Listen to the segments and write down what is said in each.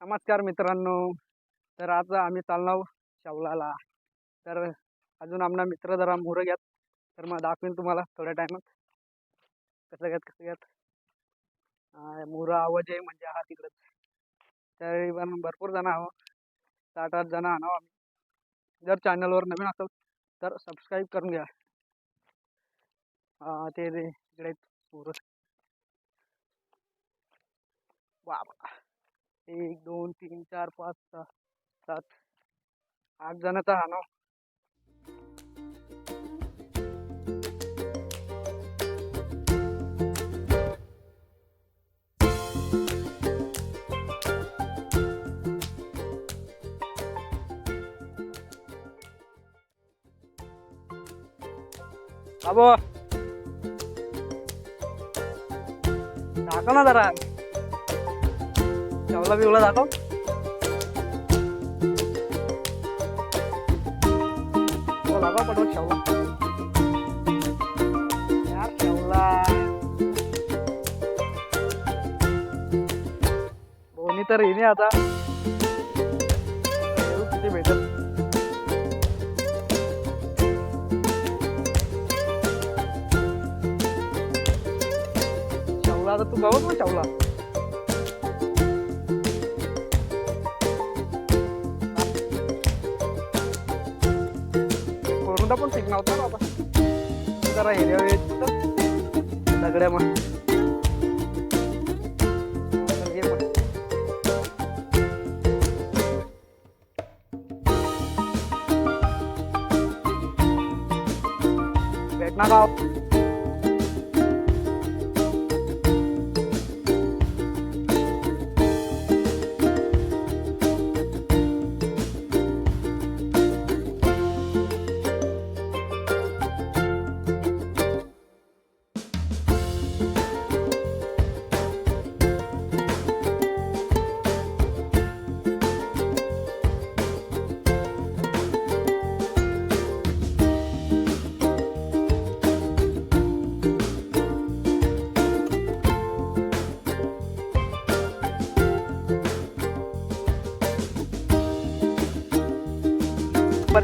नमस्कार मित्रांनो. तर आज आम्ही चालणार शावलाला. तर अजून आमना मित्र जरा मोहरं घ्यात. तर मग दाखवेन तुम्हाला थोड्या टायमात. कसं घ्यात कसं घ्यात? मोहरं आवाज आहे म्हणजे हा तिकडंच. तरी पण भरपूर जण आहो सात आठ जण आणावं आम्ही. जर चॅनलवर नवीन असेल तर सबस्क्राईब करून घ्या. ते ते इकडे आहेत वा. एक दोन तीन चार पाच सहा सात आठ जणांचा हा ना? बाबो दाखव ना जरा. चावला बिवला दाखव. हो दाखव पटवत शावला यार शावला दोन्ही तर येणे आता. बघू किती भेटत शावला आता तू बघ ना शावला कोरोना पण ठीक नव्हता ना बाबा. जरा हिरव्या येत दगड्या मग भेटणार आहोत.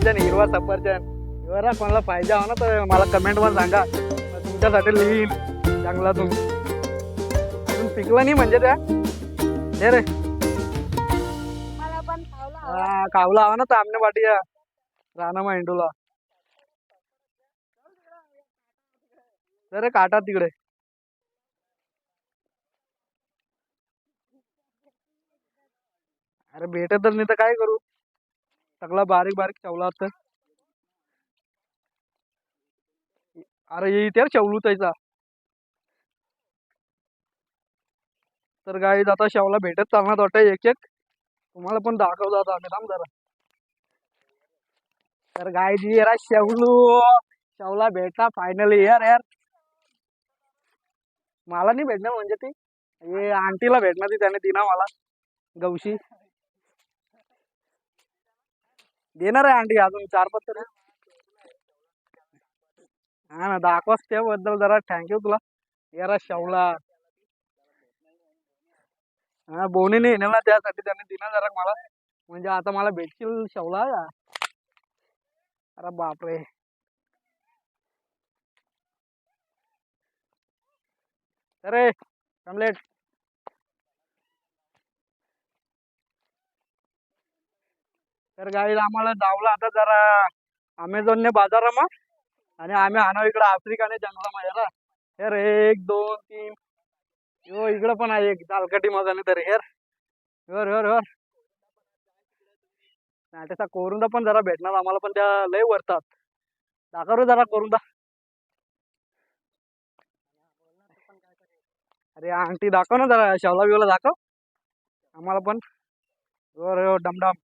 सफरचंद हिरवा सफरचंद. हिरवा कोणाला पाहिजे हो ना तर मला कमेंट वर सांगा तुमच्यासाठी लिहीन जंगलातून अजून पिकलं नाही म्हणजे त्या. हे रे. हा, कावला हवा ना तर आमने पाठी राणा माइंडूला. रे काटा तिकडे. अरे भेटत तर नाही तर काय करू? सगळा बारीक बारीक चवला तर अरे ये इथे शेवलू त्याचा तर गाई आता शेवला भेटत चालणार वाटतं एक एक तुम्हाला पण दाखवतो आता आम्ही थांब जरा. तर गाय जी यार शेवलू शेवला भेटला फायनली यार यार. मला नाही भेटणार म्हणजे ती. हे आंटीला भेटणार ती त्याने दिना मला. गवशी. देणार आहे आंटी अजून चार पाच तरी. हा ना दाखवाच त्याबद्दल जरा थँक्यू तुला. यार शेवला. हा बोनीने येणार ना त्यासाठी त्याने दिला जरा मला. म्हणजे आता मला भेटशील शेवला. अरे बापरे. अरे कमलेट तर गाईला आम्हाला जावलं आता जरा अमेझॉनने बाजारा आणि आम्ही आणव इकडं आफ्रिकाने जंगलामध्ये ना. हेर एक दोन तीन. यो इकडं पण आहे एक. दालकटी मजाने तर. हेर हर हर हर नाही त्याचा कोरुंदा पण जरा भेटणार. आम्हाला पण त्या लय वरतात. दाखव जरा कोरुंदा. अरे आंटी दाखव ना जरा. शावला बिवला दाखव. आम्हाला पण. डमडम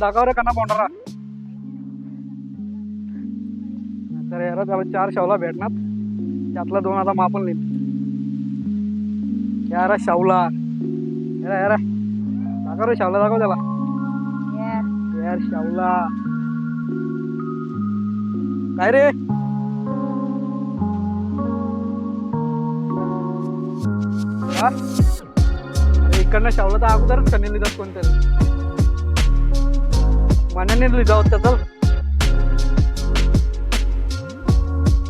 माहिती पहिले दाखव रे कना वांडरा तर याला त्याला चार शावला भेटणार. त्यातला दोन आता मापून नेईल यारा शावला. यारा यारा. दाखव रे शावला दाखव त्याला. यार. शावला. काय रे? हा? इकडनं शावला तर अगोदरच कणी लिहितात कोणतरी. मान्याने लिहिजा होत चल.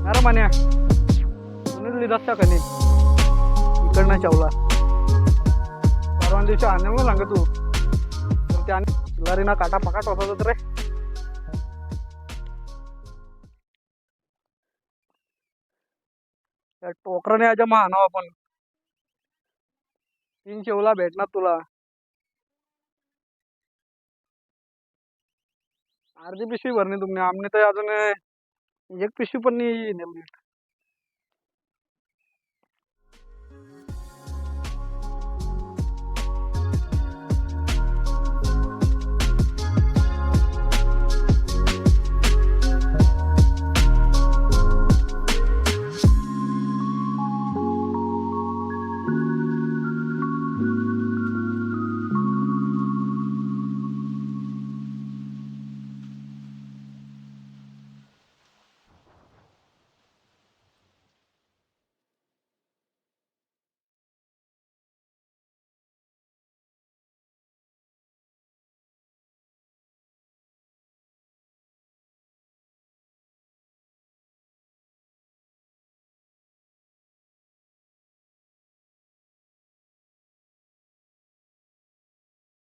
अरे मान्या. लिहिला लिहितात का नाही इकडनं चावला. परवा दिवशी आणलं सांग तू तर त्या चिल्लारीना काटा पकाट होता तर रे. टोकर टोकराने याच्या आणावं आपण तीन शेवला भेटणार तुला. अर्धी पिशवी भरणी तुम्ही आमने तर अजून एक पिशवी पण नाही नेली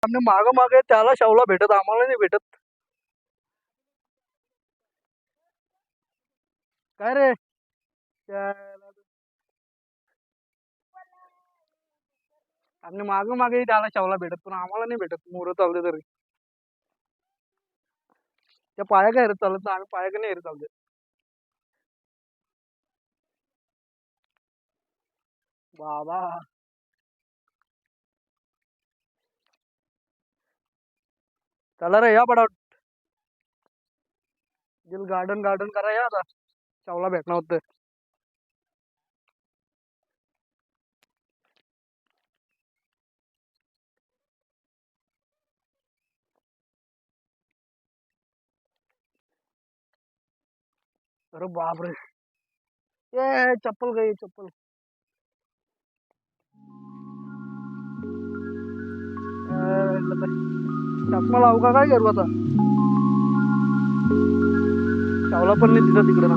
आमने मागं मागे त्याला शावला भेटत आम्हाला नाही भेटत. काय रे? आम्ही आमने माग मागे त्याला शावला भेटत पण आम्हाला नाही भेटत. मोर चालते तरी. त्या पाया काय चालत आम्ही पाया का नाही रे चालते बाबा. चला रे या पडावट दिल गार्डन गार्डन करा या आता. चावला भेटणार होतं. अरे बापरे. ए चप्पल गई चप्पल. ए, चष्मा लावू का? काय करू आता? चावला पण नाही तिथं तिकडं ना.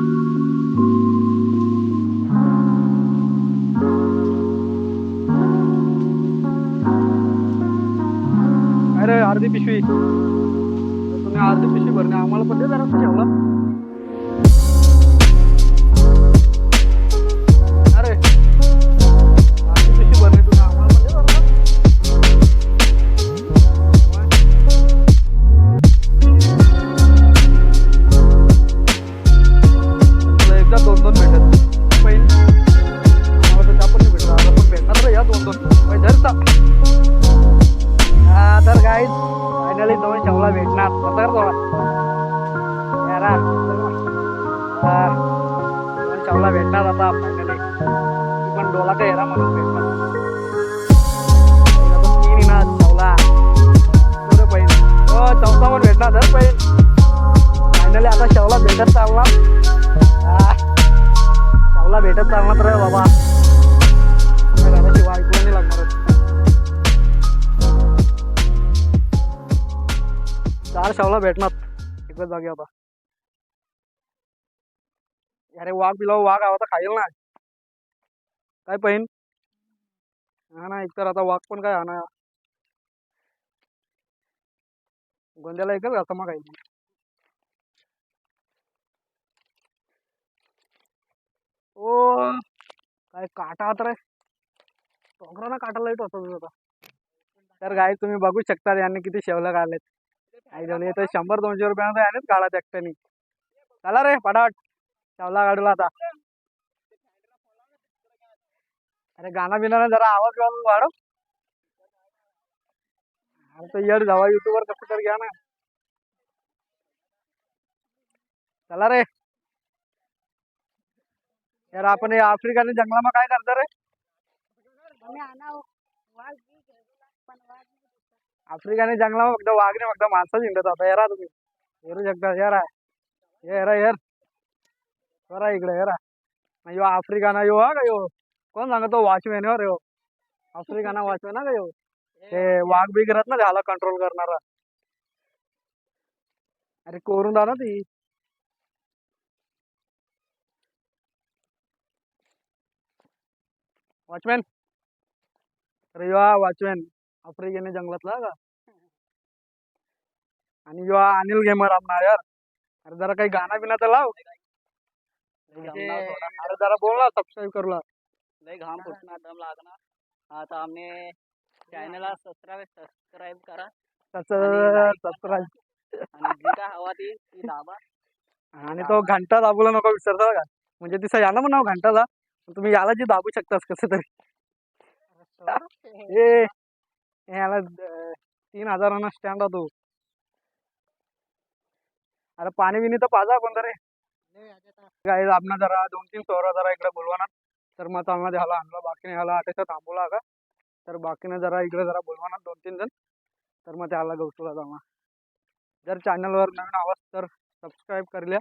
अरे अर्धी पिशवी? तुम्ही अर्धी पिशवी भरणे आम्हाला पण दे जरा ठेवला फायनली आता शेवला भेटत चालला. हा. शेवला भेटत चालणार रे बाबा. ऐकून नाही लागणार. चार शावला भेटणार. एकच जागी आता. अरे वाघ बिलाव वाघ आवा तर खाईल ना. काय पहिन हा ना एकतर आता वाघ पण काय आणा गोंद्याला एकच घासा मग काही काय काटा आता रे. टोकराना काटा लाइट होता तर गाय तुम्ही बघू शकता यांनी किती शेवला काढलेत. आई झाली तर शंभर दोनशे रुपयानं यानेच काढा एकट्याने. चला रे पटापट शेवला काढूला आता. अरे गाणं बिना जरा आवाज वाढव अरे येड जावा युट्यूबवर कसं तर घ्या ना. चला रे. यार आपण या आफ्रिकाने जंगलामा काय करता रे? आफ्रिका आणि जंगलामा फक्त वाघने फक्त माणसं जिंकत आता. येरा तुम्ही. येरू शकता येरा. येरा येर. बरा इकडे येरा. यो आफ्रिका ना यो हा का यो? कोण सांगतो वॉचमॅन हो रे आफ्रिका ना वॉचमॅन का यो? ते वाघ बिगरत ना त्याला कंट्रोल करणारा. अरे कोरून जा ना ती. वॉचमॅन अरे यो वॉचमॅन आफ्रिकेने जंगलातला का? आणि यो हा अनिल गेमर आपला यार. अरे जरा काही गाणं बिना तर लाव अरे जरा बोल ना सबस्क्राईब करू ला. लय घाम फुटणार दम लागणार आता आम्ही चॅनलला सबस्क्राईब सबस्क्राईब करा. सबस्क्राईब आणि जी काय हवा ती दाबा. आणि तो घंटा दाबूला नको विसरता का म्हणजे तिचं पण नाव घंटाला. तुम्ही याला जी दाबू शकतास कसं तरी. ए याला तीन हजारांना स्टँड होतो. अरे पाणी बिनी तर पाजा कोणता रे काय आपण जरा दोन तीन सोळा जरा इकडे बोलवाना तर मग चालना ह्याला आणलं बाकीने ह्याला आठाच्या थांबवला का तर बाकीने जरा इकडे जरा बोलवाना दोन तीन जण. तर मग त्याला गवतूला जाणार जर चॅनलवर नवीन आवाज तर सबस्क्राईब करल्या.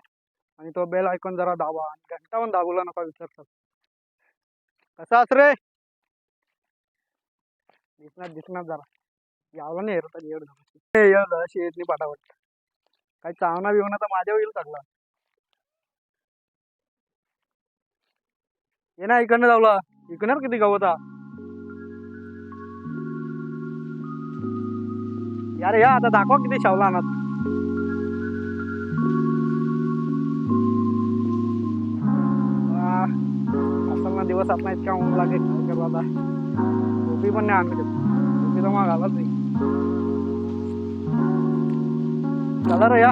आणि तो बेल आयकॉन जरा दाबा. आणि घंटा पण दाबूला नका विसरतात कसा अस रे? दिसणार दिसणार जरा. यावला नाही येत येड झालं येड झालं शेत नाही पाठावट काही चावना बिवना तर माझ्या होईल सगळा. ये ना इकडनं जावला इकणार किती गवता? यार या आता दाखवा किती शावला आणत. दिवस आपला इतका ऊन लागेल काय आता. टोपी पण नाही आणली. टोपी तर मग घालाच नाही. चला रे या.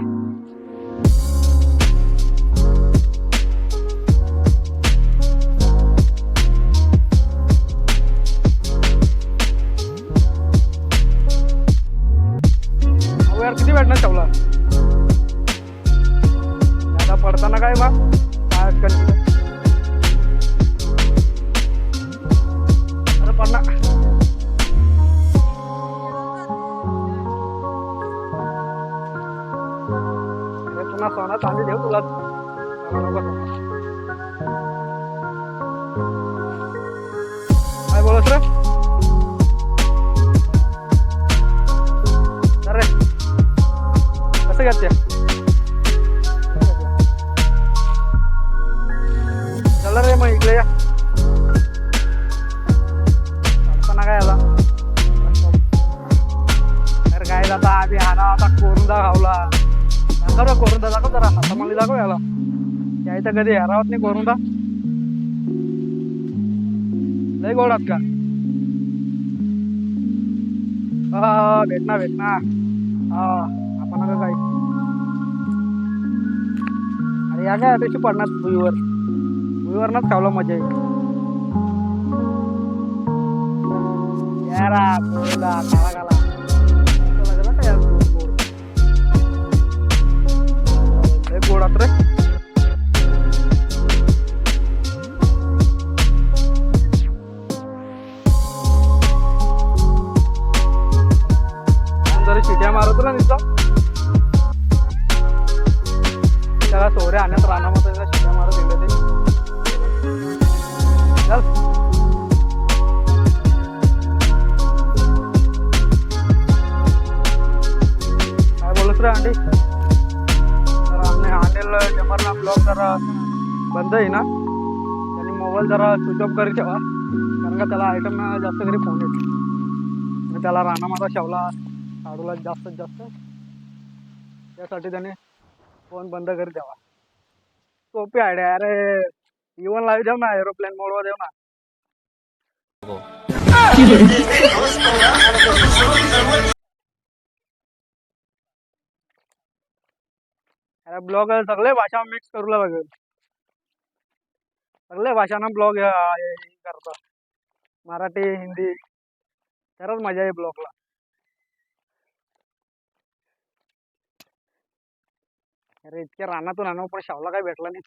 कधी हरावत नाही कोरुंदा. लय गोडात का? हा भेटना भेटना हा आपण आता काय अरे या काय त्याची पडणार भुईवर. भुईवरनच खावला मजा येईल. यारा काळा काळा गोड गोड गोडात रे. शिट्या मारत ना तिथं त्याला सोऱ्या आणण्यात रानामध्ये त्याला शिट्या मारत येईल ते. चल. काय बोलत रे अंडी तर आम्ही अनिल जमरला ब्लॉक जरा बंद आहे ना? त्यांनी मोबाईल जरा स्विच ऑफ करी ठेवा. कारण का त्याला आयटम जास्त घरी फोन येतो त्याला त्याला रानामाता शेवला काढूला जास्तीत जास्त. त्यासाठी त्याने फोन बंद करी द्यावा सोपी आयडिया अरे इवन लावी देऊ ना एरोप्लेन मोडवर देऊ ना. अरे ब्लॉग सगळे भाषा मिक्स करू लागेल. सगळे भाषांना ब्लॉग करतो. मराठी हिंदी खरंच मजा आहे ब्लॉगला अरे इतक्या रानातून आणू पण शावला काय भेटला नाही.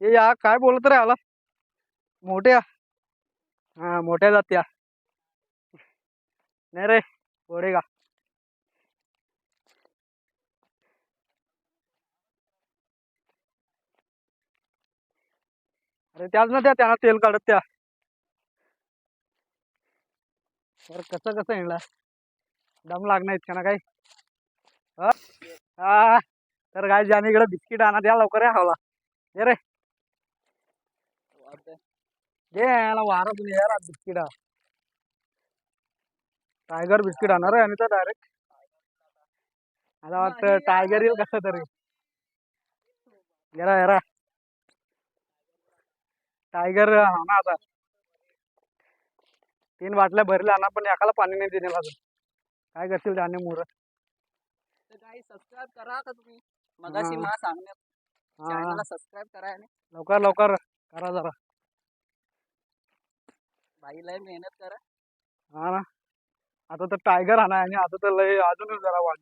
ये या काय बोलत रे आला मोठ्या. हा मोठ्या जात्या. नाही रे गोडे का अरे त्याच ना त्या त्यांना तेल काढत त्या. तर कसं कसं येणार दम लागणार इतका ना काही? हा? तर काय ज्याने इकडे बिस्किट आणा द्या लवकर या खावला ये रे. दे याला वारा तुम्ही यार बिस्किट. टायगर बिस्किट आणणार आहे आणि तर डायरेक्ट मला वाटतं टायगर येईल कसं तरी. येरा येरा. टायगर हा ना आता. तीन बाटल्या भरल्या ना पण एकाला पाणी नाही दिले अजून. काय करशील त्याने मुर? काही सबस्क्राईब करा का तुम्ही. मगाशी. मला सांगण्यात हा. चॅनलला सबस्क्राईब करा आणि लवकर लवकर. करा जरा. बाईला मेहनत करा. हा ना. आता तर टायगर आणा आणि आता तर लय अजूनच जरा वाढ.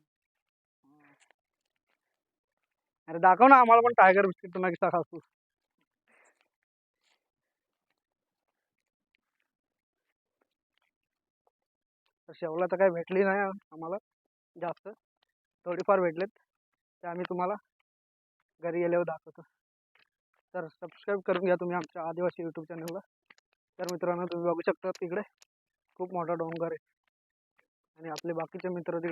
अरे दाखव ना आम्हाला पण टायगर बिस्किट पुन्हा किस्सा खास शेवला तर काही भेटली नाही आम्हाला जास्त. थोडीफार भेटलेत. ते आम्ही तुम्हाला घरी गेल्यावर दाखवतो. तर सबस्क्राईब करून घ्या तुम्ही आमच्या आदिवासी यूट्यूब चॅनलला तर मित्रांनो तुम्ही बघू शकता तिकडे खूप मोठा डोंगर आहे. आणि आपले बाकीचे मित्र तिकडे